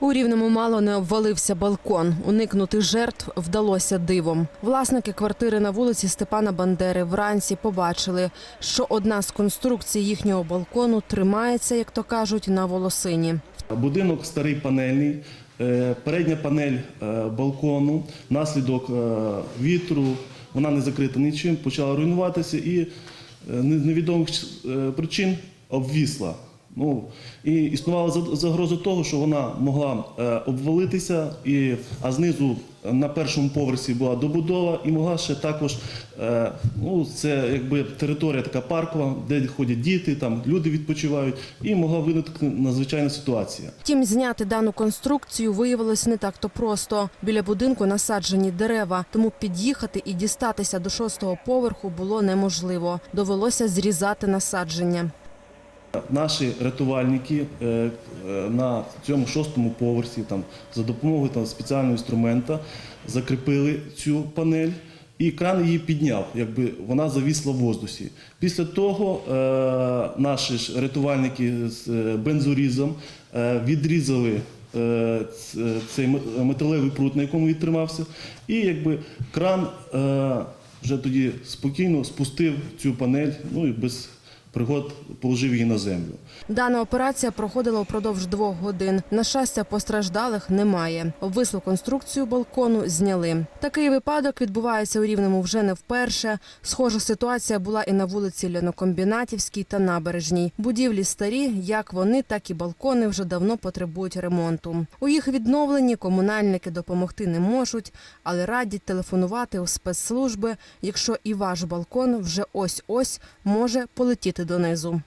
У рівному мало не обвалився балкон. Уникнути жертв вдалося дивом. Власники квартири на вулиці Степана Бандери вранці побачили, що одна з конструкцій їхнього балкону тримається, як то кажуть, на волосині. Будинок старий панельний, е, передня панель е, балкону, наслідок е, вітру, вона не закрита нічим, почала руйнуватися і з невідомих причин обвісла. Ну, і існувала за- загроза того, що вона могла е, обвалитися, і, а знизу е, на першому поверсі була добудова і могла ще також, е, ну, це якби територія така паркова, де ходять діти, там люди відпочивають, і могла виникнути надзвичайна ситуація. Втім, зняти дану конструкцію виявилось не так-то просто. Біля будинку насаджені дерева, тому під'їхати і дістатися до шостого поверху було неможливо. Довелося зрізати насадження. Наші рятувальники е, е, на цьому шостому поверсі там, за допомогою там, спеціального інструмента закріпили цю панель. І кран її підняв, якби вона завісла в воздусі. Після того е, наші ж рятувальники з е, бензорізом е, відрізали е, цей металевий прут, на якому він тримався, і якби кран е, вже тоді спокійно спустив цю панель, ну і без пригод положив її на землю. Дана операція проходила впродовж двох годин. На щастя, постраждалих немає. Обвислу конструкцію балкону зняли. Такий випадок відбувається у Рівному вже не вперше. Схожа ситуація була і на вулиці Льонокомбінатівській та Набережній. Будівлі старі, як вони, так і балкони вже давно потребують ремонту. У їх відновленні комунальники допомогти не можуть, але радять телефонувати у спецслужби, якщо і ваш балкон вже ось-ось може полетіти донизу.